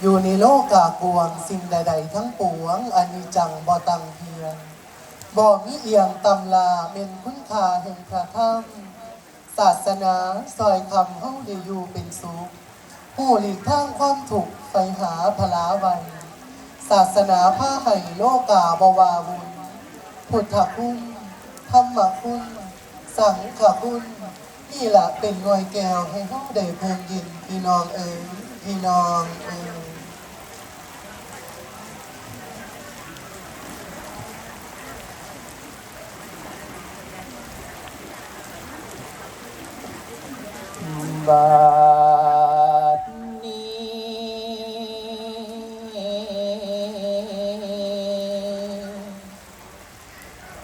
อยู่ในโลกกากวงสิ่งใด ๆ ทั้งปวงอันนี้จังบ่ตังเพียงบ่มีเอียงตำลาเป็นคุณค่าแห่งพระธรรมศาสนาซอยคำเฮาได้อยู่เป็นสุขผู้หลีกทางความถูกไปหาพลาวันศาสนาผ้าไห้โลกาบวาบุญพุทธคุณธรรมคุณสังฆคุณนี่แหละเป็นหน่วยแก้วให้เฮาได้เพิ่มยินพี่น้องเอ๋ยพี่น้องเอ๋ย บาดนี้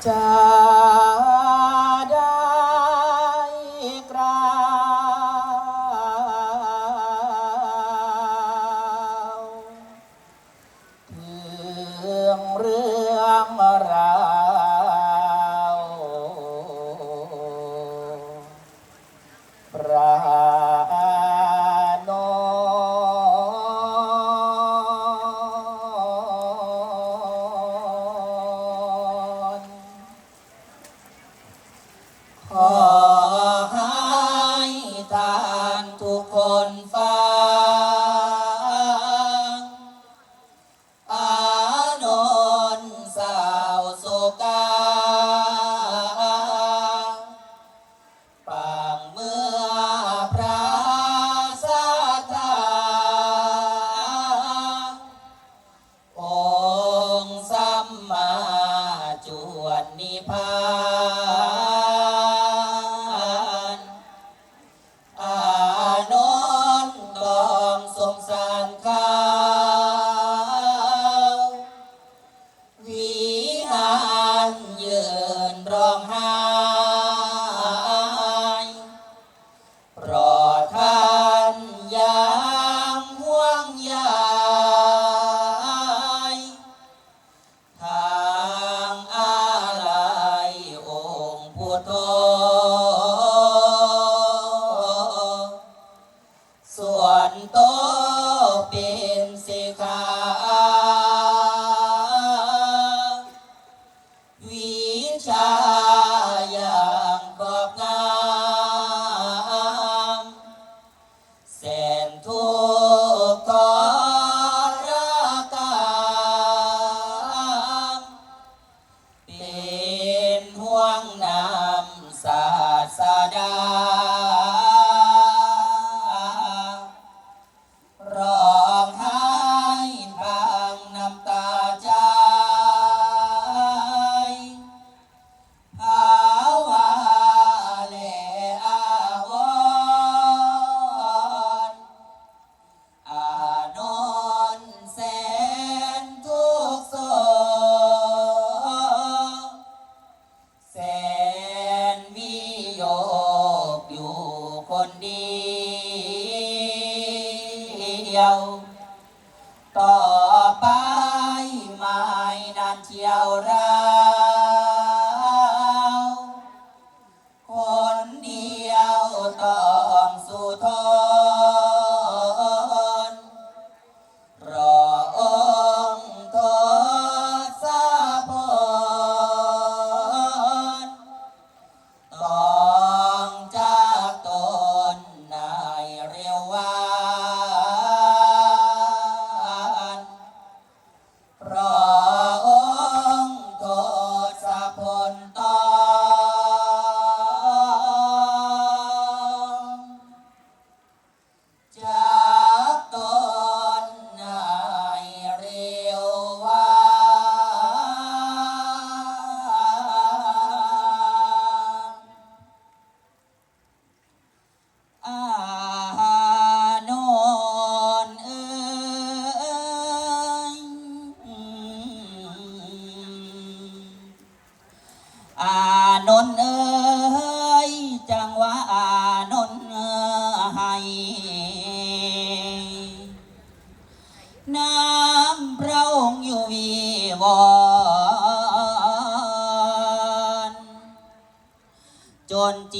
จะ ต้ ร้ียว ต่อ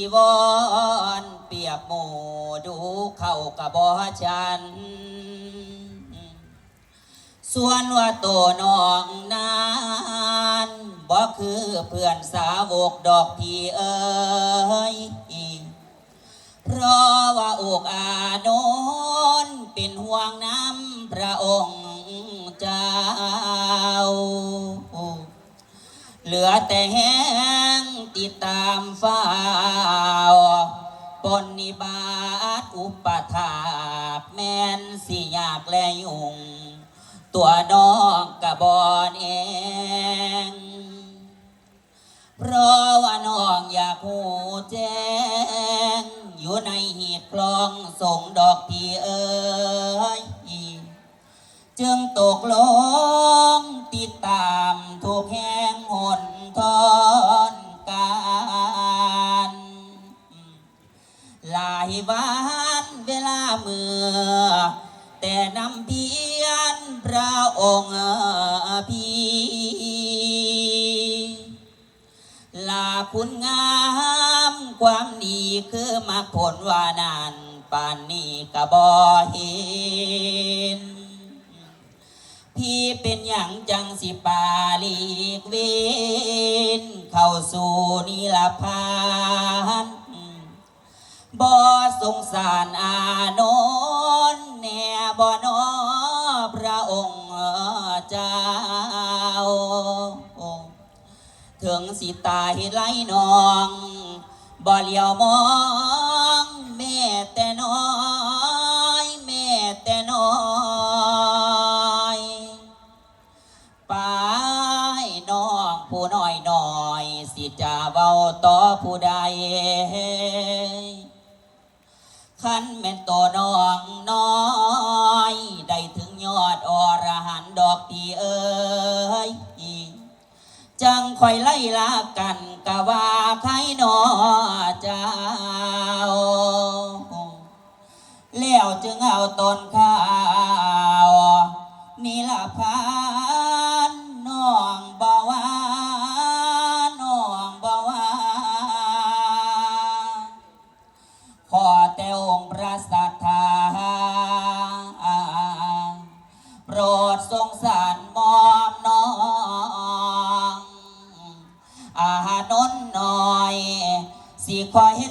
จนจีวรเปียกหมูดูเข้ากับบอชัน ส่วนว่าตัวน้องนั้นบ่คือเพื่อนสาวกดอกพี่เอ้ยเพราะว่าอกอานนเป็นห่วงน้ำพระองค์เจ้า เหลือแต่แห้ง ติดตามฟ้าวปนนิบาตอุปถาแม่นสิยากแลยุง ตัวน้องกระบอนเอง เพราะว่าน้องอยากหูแจ้ง อยู่ในหีบคลองส่งดอกพี่เอ้ยจึงตกลงติดตาม บื่อ แต่นำเพียนพระองค์พี่ลาคุณงามความดีคือมาผลวานานปานนี้กะบอเห็น พี่เป็นอย่างจังสิปาลีกเวนเข้าสู่นิลพาน บ่สงสารอานนท์แน่บ่นอพระองค์เจ้า ถึงสิตายไรนองบ่เลียวมอง ตัวน้องน้อย ได้ถึงยอดอรหันดอกตีเอ้ยจังคอยไล่ลากันกะว่าใครนอเจ้าแล้วจึงเอาตนข้าวนี่ละพา quiet.